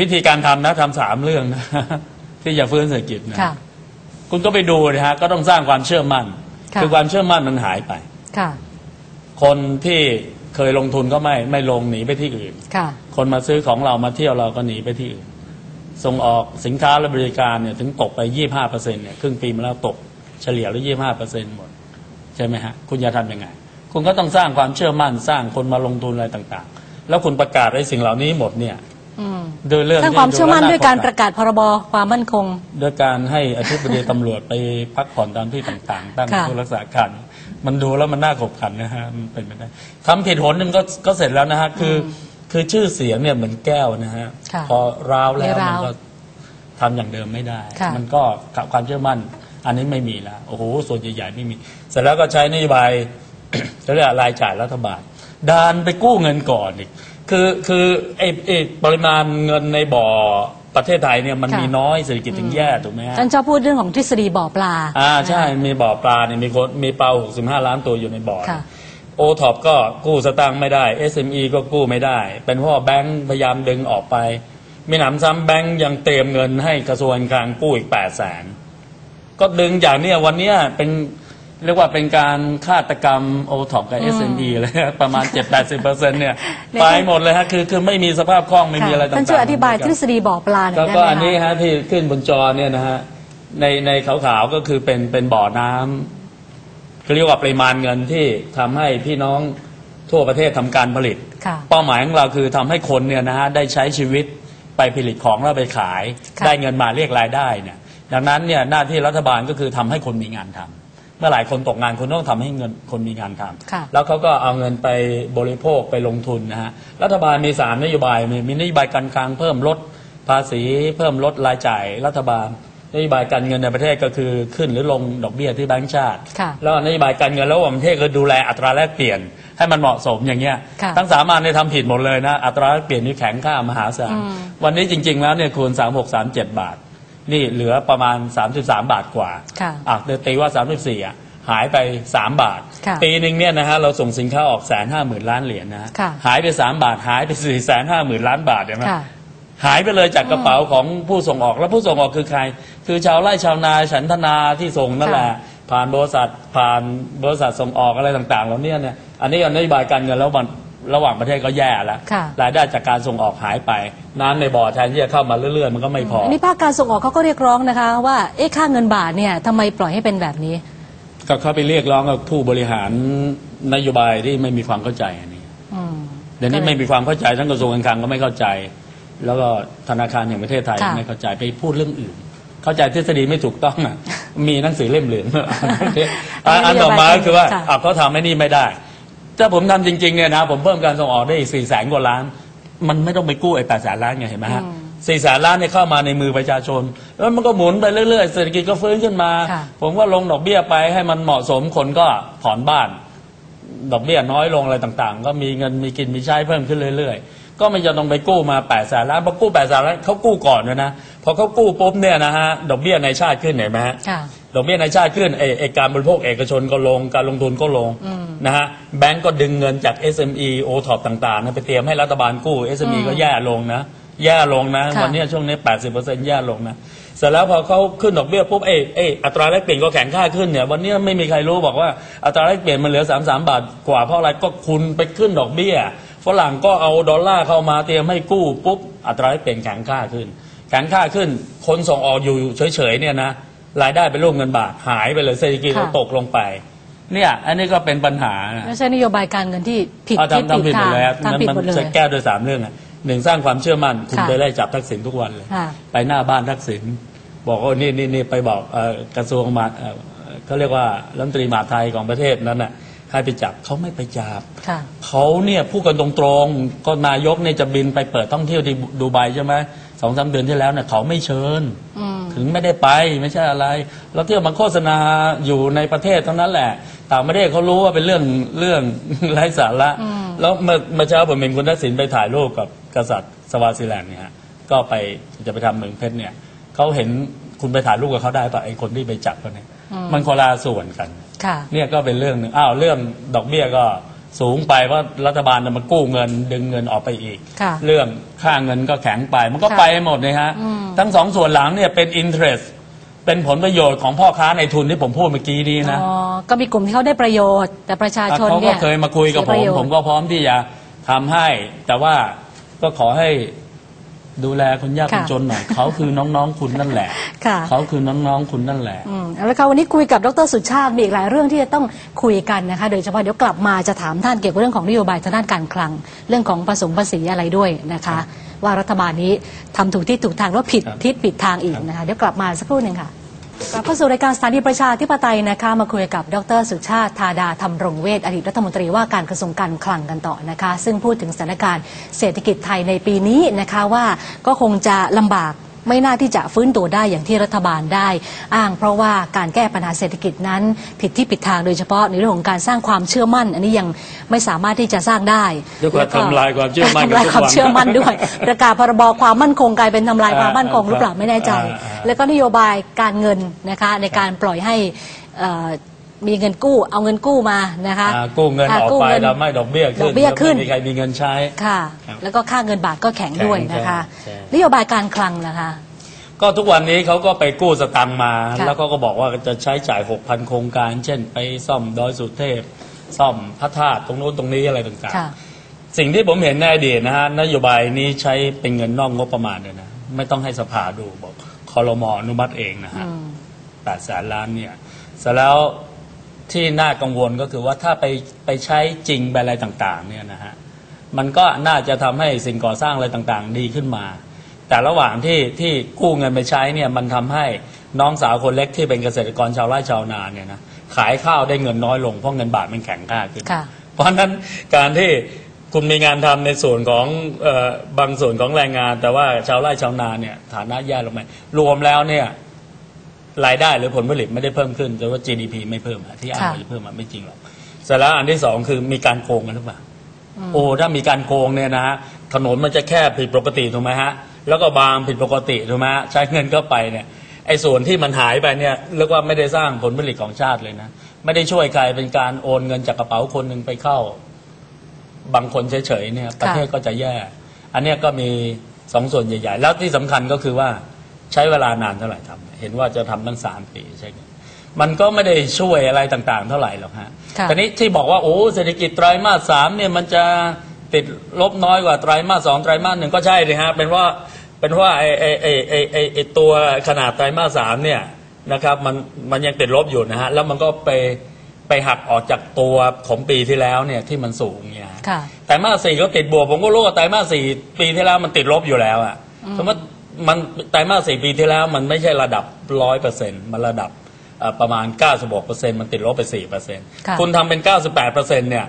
วิธีการทำนะทำสามเรื่องนะที่จะฟื้นเศรษฐกิจนะค่ะ คุณก็ไปดูนะฮะก็ต้องสร้างความเชื่อมั่น ค่ะอความเชื่อมั่นมันหายไป ค่ะ คนที่เคยลงทุนก็ไม่ไม่ลงหนีไปที่อื่น ค่ะ คนมาซื้อของเรามาเที่ยวเราก็หนีไปที่อื่น ส่งออกสินค้าและบริการเนี่ยถึงตกไปยี่ห้าเปอร์เซ็นเนี่ยครึ่งปีมาแล้วตกเฉลี่ยแล้วยี่ห้าเปอร์เซ็นหมด ใช่ไหมฮะ คุณจะทำยังไง คุณก็ต้องสร้างความเชื่อมั่นสร้างคนมาลงทุนอะไรต่างๆ แล้วคุณประกาศไอ้สิ่งเหล่านี้หมดเนี่ย อืมโดยเรื่องสร้างที่ความเชื่อมั่นแล้ด้วยการประกาศพรบความมั่นคงด้วยการให้อธิบดีตำรวจไปพักผ่อนตามที่ต่างๆ ตั้งค่ะผู้รักษาการมันดูแล้วมันน่าขบขันนะฮะมันเป็นไปได้ทำผิดหนหนึ่งก็ก็เสร็จแล้วนะฮะคืออคือชื่อเสียงเนี่ยเหมือนแก้วนะฮะค่ะพอร้าวแล้วไม่มัร้านวก็ทำอย่างเดิมไม่ได้ค่ะมันก็ความเชื่อมั่น อันนี้ไม่มีแล้วโอ้โหส่วนใหญ่ๆไม่มี เสร็จแล้วก็ใช้นโยบายจะเรียกอะไรายจ่ายรัฐบาลดานไปกู้เงินก่อนอีก คือคือไอ้ไอ้ปริมาณเงินในบ่อประเทศไทยเนี่ยมันค่ะ มีน้อยเศรษฐกิจถึงแย่ถูกไหมฮะ ท่านชอบพูดเรื่องของทฤษฎีบ่อปลา อ่าใช่มีบ่อปลาเนี่ยมีคนมีปลา 65 ล้านตัวอยู่ในบ่อค่ะโอท็อปก็กู้สตางค์ไม่ได้ SME ก็กู้ไม่ได้ เป็นเพราะว่าแบงค์พยายามดึงออกไป มีหนำซ้ำแบงค์ยังเตรียมเงินให้กระทรวงการคลังกู้อีก8แสนก็ดึงจากเนี่ยวันเนี้ยเป็น เรียกว่าเป็นการฆาตกรรมโอท็อปกับ SME เลยประมาณ 7-80%เนี่ยในไปหมดเลยฮะคือคือไม่มีสภาพคล่องไม่มีอะไรต่างๆท่านช่วยอธิบายทฤษฎีบ่อปลาหน่ก็อยได้ก็ไหมอันนี้คะฮะที่ขึ้นบนจอเนี่ยนะฮะในในขาวๆก็คือเป็นเป็นบ่อน้ำเรียกว่าปริมาณเงินที่ทำให้พี่น้องทั่วประเทศทำการผลิต ค่ะ เป้าหมายของเราคือทำให้คนเนี่ยนะฮะได้ใช้ชีวิตไปผลิตของแล้วไปขาย ค่ะ ได้เงินมาเรียกรายได้เนี่ยดังนั้นเนี่ยหน้าที่รัฐบาลก็คือทำให้คนมีงานทำ เมื่อหลายคนตกงานคุณต้องทำให้เงินคนมีงานทำค่ะแล้วเขาก็เอาเงินไปบริโภคไปลงทุนนะฮะรัฐบาลมีสามนโยบายมีมีนโยบายการคลังเพิ่มลดภาษีเพิ่มลดรายจ่ายรัฐบาลนโยบายการเงินในประเทศก็คือขึ้นหรือลงดอกเบี้ยที่แบงก์ชาติค่ะแล้วนโยบายการเงินระหว่างประเทศก็ดูแลอัตราแลกเปลี่ยนให้มันเหมาะสมอย่างเงี้ยค่ะทั้งสามอันเนี่ยทำผิดหมดเลยนะอัตราแลกเปลี่ยนนี่แข็งค่ามหาศาลอืมวันนี้จริง ๆ แล้วเนี่ยคูณสามหกสามเจ็ดบาท นี่เหลือประมาณ 33 บาทกว่าค่ะอะเดี๋ยวตีว่า 34อะหายไป 3 บาท ค่ะปีหนึ่งเนี่ยนะฮะเราส่งสินค้าออกแสนห้าหมื่นล้านเหรียญนะฮะค่ะหายไป 3 บาทหายไป4ี่แสนห้าหมื่นล้านบาทเห็นไหมค่ะ หายไปเลยจากกระเป๋าของผู้ส่งออกแล้วผู้ส่งออกคือใคร คือชาวไร่ชาวนาฉันทนาที่ส่งนั่นแหละผ่านบริษัทผ่านบริษัทส่งออกอะไรต่างๆเหล่านี้เนี่ยอันนี้นโยบายการเงินแล้วมัน ระหว่างประเทศก็แย่แล้ว ค่ะ รายได้จากการส่งออกหายไป น้ำในบ่อแทนที่จะเข้ามาเรื่อยๆ มันก็ไม่พออันนี้ภาคการส่งออกเขาก็เรียกร้องนะคะ ว่าเอ๊ะค่าเงินบาทเนี่ยทำไมปล่อยให้เป็นแบบนี้ ก็เข้าไปเรียกร้องกับผู้บริหารนโยบายที่ไม่มีความเข้าใจอันนี้ อืม เดี๋ยวนี้ไม่มีความเข้าใจทั้งกระทรวงการคลังก็ไม่เข้าใจ แล้วก็ธนาคารแห่งประเทศไทยค่ะ ไม่เข้าใจไปพูดเรื่องอื่น เข้าใจทฤษฎีไม่ถูกต้องอะ มีหนังสือเล่มเหลืองอะอันต่อมาก็คือว่าค่ะ อะเขาทำให้นี่ไม่ได้ ถ้าผมทำจริงๆเนี่ยนะผมเพิ่มการส่งออกได้อีกสี่แสนกว่าล้าน มันไม่ต้องไปกู้ไอ้แปดแสนล้านไงเห็นไหมฮะอืมสี่แสนล้านเนี่ยเข้ามาในมือประชาชน แล้วมันก็หมุนไปเรื่อยๆ เศรษฐกิจก็ฟื้นขึ้นมาค่ะผมก็ลงดอกเบี้ยไปให้มันเหมาะสมคนก็ผ่อนบ้าน ดอกเบี้ยน้อยลงอะไรต่างๆ ก็มีเงินมีกินมีใช้เพิ่มขึ้นเรื่อย ๆ ก็ไม่จะต้องไปกู้มา8ปดแสนล้านพอกู้8ปดแสนล้านเขากู้ก่อนด้วยนะพอเขากู้ปุ๊บเนี่ยนะฮะดอกเบี้ยในชาติขึ้นเห็นไหมฮะค่ะ ดอกเบี้ยในชาติขึ้นเอเอกการบริโภคเอกชนก็ลงการลงทุนก็ลงอืมนะฮะแบงก์ก็ดึงเงินจาก SME o t o p ต่างๆนะไปเตรียมให้รัฐบาลกู้ SME อืมก็แย่ลงนะแย่ลงนะค่ะวันเนี้ยช่วงนี้ 80%แย่ลงนะเสร็จแล้วพอเขาขึ้นดอกเบี้ยปุ๊บเอยเอยอัตราแลกเปลี่ยนก็แข็งค่าขึ้นเนี่ยวันเนี้ยไม่มีใครรู้บอกว่าอัตราแลกเปลี่ยนมันเหลือ 33 บาทกว่าเพราะอะไรก็คุณไปขึ้นดอกเบี้ยฝรั่งก็เอาดอลลาร์เข้ามาเตรียมให้กู้ปุ๊บอัตราแลกเปลี่ยนแข็งค่าขึ้น แข็งค่าขึ้นคนส่งออกอยู่เฉยๆเนี่ยนะ รายได้เป็นรูปเงินบาทหายไปเลยเศรษฐกิจก็ค่ะ ตกลงไป เนี่ย อันนี้ก็เป็นปัญหานะ ไม่ใช่นโยบายการเงินที่ผิดเอาที่ทำทำผิดหมดทางแล้วทำนั้นผิดมันหมดเลยจะแก้โดยสามเรื่องอะหนึ่งสร้างความเชื่อมั่น คุณค่ะไปไล่จับทักษิณทุกวันเลย ค่ะไปหน้าบ้านทักษิณบอกว่านี่นี่นี่ไปบอกเอ่อกระทรวงมหาดเอ่อเขาเรียกว่ารัฐมนตรีมหาดไทยของประเทศนั้นน่ะให้ไปจับเขาไม่ไปจับค่ะ เขาเนี่ยพูดกันตรงๆก็นายกเนี่ยจะบินไปเปิดท่องเที่ยวที่ดูไบใช่ไหมสองสามเดือนที่แล้วเนี่ยเขาไม่เชิญ อืม ถึงไม่ได้ไปไม่ใช่อะไร เราเที่ยวมาโฆษณาอยู่ในประเทศเท่านั้นแหละ ต่างประเทศเขารู้ว่าเป็นเรื่องเรื่องไร้สาระอืมแล้วเมื่อเมื่อเช้าผมเห็นคุณทักษิณไปถ่ายรูปกับกษัตริย์สวาซิแลนด์เนี่ยฮะก็ไปจะไปทำเมืองเพชรเนี่ยเขาเห็นคุณไปถ่ายรูปกับเขาได้ปะไอ้คนที่ไปจับเขาเนี่ยมันคนละส่วนกันค่ะเนี่ยก็เป็นเรื่องหนึ่งอ้าวเรื่องดอกเบี้ยก็ สูงไปเพราะรัฐบาลน่ะมันกู้เงินดึงเงินออกไปอีก ค่ะเรื่องค่าเงินก็แข็งไป มันก็ค่ะไปหมดเลยฮะ อืม ทั้งสองส่วนหลังเนี่ยเป็น interest เป็นผลประโยชน์ของพ่อค้าในทุนที่ผมพูดเมื่อกี้นี้นะ อ๋อก็มีกลุ่มที่เขาได้ประโยชน์ แต่ประชาชนเขาเนี่ก็ยเคยมาคุยกับเสีผมประโชน์ ผมก็พร้อมที่จะทำให้ แต่ว่าก็ขอให้ ดูแลคนยากคนจนหน่อยเขาคือน้องๆคุณนั่นแหละค่ะ เขาคือน้องๆคุณนั่นแหละอืมแล้วค่ะวันนี้คุยกับดรสุชาติมีอีกหลายเรื่องที่จะต้องคุยกันนะคะ โดยเฉพาะเดี๋ยวกลับมาจะถามท่านเกี่ยวกับเรื่องของนโยบายทางด้านการคลัง เรื่องของผสมภาษีอะไรด้วยนะคะ ว่ารัฐบาลนี้ทำถูกที่ถูกทางหรือว่าผิดครับทิศผิดทางอีกนะคะ เดี๋ยวกลับมาสักครู่หนึ่งค่ะ กลับเข้าสู่รายการสถานีประชาธิปไตยนะคะ มาคุยกับดรสุชาติธาดาธรรมรงเวชอดีตรัฐมนตรีว่าการกระทรวงการคลังกันต่อนะคะ ซึ่งพูดถึงสถานการณ์เศรษฐกิจไทยในปีนี้นะคะว่าก็คงจะลำบาก ไม่น่าที่จะฟื้นตัวได้อย่างที่รัฐบาลได้ อ้างเพราะว่าการแก้ปัญหาเศรษฐกิจนั้น ผิดที่ผิดทางโดยเฉพาะในเรื่องของการสร้างความเชื่อมั่น อันนี้ยังไม่สามารถที่จะสร้างได้เรียกว่าแวก็ทำลายความเชื่อมั่นทำลายกันทุกความวันเชื่อมั่นด้วย ประกาศพรบความมั่นคงกลายเป็นทำลายความมั่นคงหรือเปล่าไม่แน่ใจอ่าอ่าแล้วก็นโยบายการเงินนะคะในการปล่อยให้เอ่อ มีเงินกู้เอาเงินกู้มานะคะอ่ากู้เงินออกไปแล้วไม่ดอกเบี้ยขึ้นดอกเบี้ยขึ้นไม่มีใครมีเงินใช้ ค่ะ ครับแล้วก็ค่าเงินบาทก็แข็งด้วยนะคะแข็งใช่ นโยบายการคลังนะคะ ก็ทุกวันนี้เขาก็ไปกู้สตังค์มา ค่ะ แล้วก็ก็บอกว่าจะใช้จ่าย 6,000 โครงการ เช่น ไปซ่อมดอยสุเทพ ซ่อมพระธาตุตรงโน้นตรงนี้อะไรต่างค่ะ ๆ สิ่งที่ผมเห็นในอดีตนะฮะนโยบายนี้ใช้เป็นเงินนอกงบประมาณเลยนะไม่ต้องให้สภาดูบอกคอรมออนุมัติเองนะฮะ อืม แปดแสนล้านเนี่ยเสร็จแล้ว ที่น่ากังวลก็คือว่าถ้าไปไปใช้จริงไปอะไรต่างๆเนี่ยนะฮะมันก็น่าจะทำให้สิ่งก่อสร้างอะไรต่างๆ ดีขึ้นมา แต่ระหว่างที่ที่กู้เงินไปใช้เนี่ยมันทำให้น้องสาวคนเล็กที่เป็นเกษตรกรชาวไร่ชาวนาเนี่ยนะขายข้าวได้เงินน้อยลงเพราะเงินบาทมันแข็งค่าขึ้นค่ะเพราะฉะนั้นการที่คุณมีงานทำในส่วนของเออบางส่วนของแรงงาน แต่ว่าชาวไร่ชาวนาเนี่ยฐานะแย่ลงไปรวมแล้วเนี่ย รายได้หรือผลผลิตไม่ได้เพิ่มขึ้น แต่ว่า GDP ไม่เพิ่มอะที่อ้างค่ะว่าจะเพิ่มมันไม่จริงหรอกเสร็จแล้วอันที่สองคือมีการโกงกันหรือเปล่าโอ้ถ้ามีการโกงเนี่ยนะฮะถนนมันจะแคบผิดปกติถูกไหมฮะแล้วก็บางผิดปกติถูกไหมฮะใช้เงินเข้าไปเนี่ยไอ้ส่วนที่มันหายไปเนี่ยเรียกว่าไม่ได้สร้างผลผลิตของชาติเลยนะไม่ได้ช่วยใครเป็นการโอนเงินจากกระเป๋าคนหนึ่งไปเข้า บางคนเฉยๆเนี่ย ประเทศก็จะแย่ อันเนี้ยก็มีสองส่วนใหญ่ ๆ แล้วที่สำคัญก็คือว่า ใช้เวลานานเท่าไหร่ทำเห็นว่าจะทำตั้งสามปีใช่ไหมมันก็ไม่ได้ช่วยอะไรต่างๆ เท่าไหร่หรอกฮะค่ะแต่นี้ที่บอกว่าโอ้เศรษฐกิจไตรมาสสามเนี่ยมันจะติดลบน้อยกว่าไตรมาสสองไตรมาสหนึ่งก็ใช่เลยฮะเป็นว่าเป็นว่าไอ้ไอ้ไอ้ไอ้ไอ้ไอ้ตัวขนาดไตรมาสสามเนี่ยนะครับมันมันยังติดลบอยู่นะฮะแล้วมันก็ไปไปหักออกจากตัวของปีที่แล้วเนี่ยที่มันสูงเนี่ยฮะค่ะไตรมาสสี่ก็ติดบวกผมก็รู้ว่าไตรมาสสี่ปีที่แล้วมันติดลบอยู่แล้วอะสมมติ มันไตรมาสสี่ปีที่แล้วมันไม่ใช่ระดับร้อยเปอร์เซ็นต์มันระดับเอ่อประมาณ 96เปอร์เซ็นต์มันติดลบไป4เปอร์เซ็นต์ค่ะคุณทำเป็น 98เปอร์เซ็นต์เนี่ย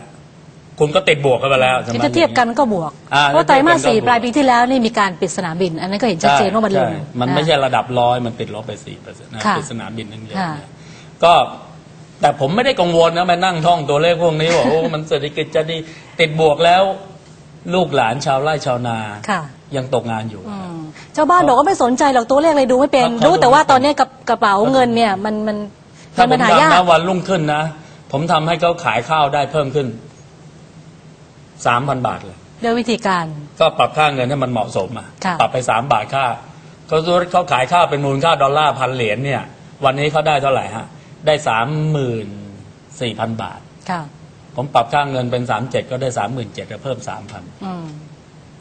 คุณก็ติดบวกกันไปแล้วใช่ไหมถ้าเทียบกันก็บวกอ่าเพราะไตรมาสสี่ถ้าเทียบกันก็บวกปลายปีที่แล้วนี่มีการปิดสนามบิน อันนั้นก็เห็นชัดเจนว่ามันลงใช่มันไม่ใช่ระดับร้อยมันติดลบไป4เปอร์เซ็นต์ค่ะปิดสนามบินนั่นเองค่ะเนี่ยก็แต่ผมไม่ได้กังวลนะมานั่งท่องตัวเลขพวกนี้ว่าโอ้มันเศรษฐกิจจะดีติดบวกแล้ว ลูกหลานชาวไร่ชาวนาค่ะ ยังตกงานอยู่อืมชาวบ้านบอกว่าไม่สนใจหรอกตัวเลขเลยดูไม่เป็นครับรู้แต่ว่าตอนนี้กับกระเป๋าเงินเนี่ย มันมันถ้ามันผปัมญหายากทำนะวันรุ่งขึ้นนะ ผมทำให้เขาขายข้าวได้เพิ่มขึ้นสามพันบาทเลยด้วยวิธีการ ก็ปรับค่าเงินให้มันเหมาะสมอะค่ะปรับไปสามบาทค่าเขาเขาขายข้าวเป็นมูลค่าดอลลาร์พันเหรียญเนี่ย วันนี้เขาได้เท่าไหร่ฮะ ได้สามหมื่นสี่พันบาท ค่ะ ผมปรับค่าเงินเป็นสามเจ็ดก็ได้สามหมื่นเจ็ดเพิ่มสามพัน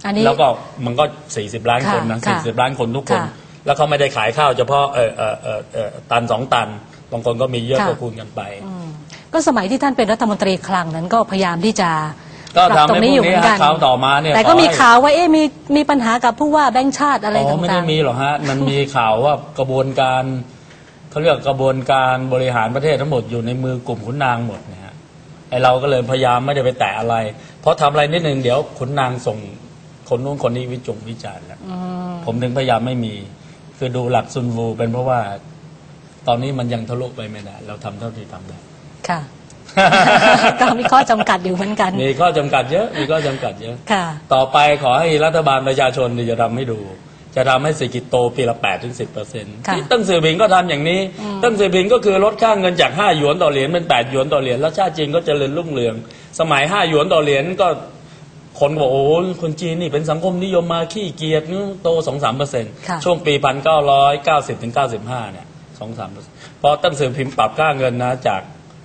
อืมอันนี้ แล้วก็มันก็สี่สิบล้านคนนะค่ะสี่สิบล้านคนทุกคน ค่ะแล้วเขาไม่ได้ขายข้าวเฉพาะเออเออเออเออตันสองตัน บางคนก็มีเยอะค่ะ ก็คูณกันไปอืมก็สมัยที่ท่านเป็นรัฐมนตรีคลังนั้นก็พยายามที่จะก็ปรับทำตรงให้นี้พอวยู่กเหมืนี้อนกันข่าวต่อมาเนี่ยแต่ก็มีขอให้ข่าวว่าเอ๊ะมีมีปัญหากับผู้ว่าแบงค์ชาติอะไรอ๋อต่างๆ ไม่ได้มีหรอกฮะ มันมีข่าวว่ากระบวนการเขาเรียกกระบวนการบริหารประเทศทั้งหมดอยู่ในมือกลุ่มขุนนางหมดเนี่ยฮะไอเราก็เลยพยายามไม่ได้ไปแตะอะไร เพราะทำอะไรนิดนึงเดี๋ยวขุนนางส่ง คนนู้นคนนี้วิจงวิจารณ์แล้วอืมผมถึงพยายามไม่มี คือดูหลักซุนวูเป็นเพราะว่า ตอนนี้มันยังทะลุไปไม่ได้เราทำเท่าที่ทำได้ค่ะก็มีข้อจำกัดอยู่เหมือนกัน มีข้อจำกัดเยอะ มีข้อจำกัดเยอะค่ะ ต่อไปขอให้รัฐบาลประชาชนเนี่ยจะทำให้ดู จะทำให้เศรษฐกิจโตปีละ8ถึง10เปอร์เซ็นต์ค่ะที่ตั้งเสี่ยผิงก็ทำอย่างนี้ ตั้งเสี่ยผิงก็คือลดค่าเงินจาก 5 หยวนต่อเหรียญเป็น 8 หยวนต่อเหรียญแล้วชาติจีนก็เจริญรุ่งเรือง สมัยห้าหยวนต่อเหรียญก็ คนก็บอกโอ้ยคนจีนนี่เป็นสังคมนิยมมาขี้เกียจโตสองสามเปอร์เซ็นต์ค่ะช่วงปีพันเก้าร้อยเก้าสิบถึงเก้าสิบห้าเนี่ยสองสามเปอร์เซ็นต์พอตั้งสือพิมพ์ปรับค่าเงินนะจาก